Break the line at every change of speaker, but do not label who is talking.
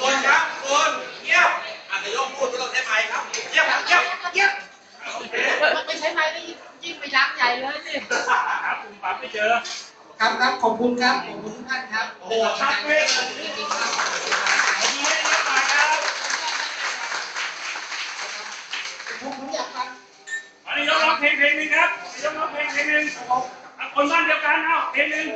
คนครับคนเงียบอาจจะยกพูดไม่ต้องใช้ไมค์ครับเงียบเงียบเงียบ
มันไม่ใช่ไม้นี่ ยิ่งไปยักษ์ใหญ่เลยนี่
ครับผมปั๊บไม่เจอ
ครับครับขอบคุณครับขอบคุณทุกท่านครับโอ้โห
ชัดเว้ยขอบคุณให้เรียบร้อยครับ
ผมผมอยากฟัง
อันนี้ยกร้องเพลงเพลงหนึ่งครับยกร้องเพลงเพลงหนึ่งเอาคนบ้านเดียวกันเอาเพลงหนึ่ง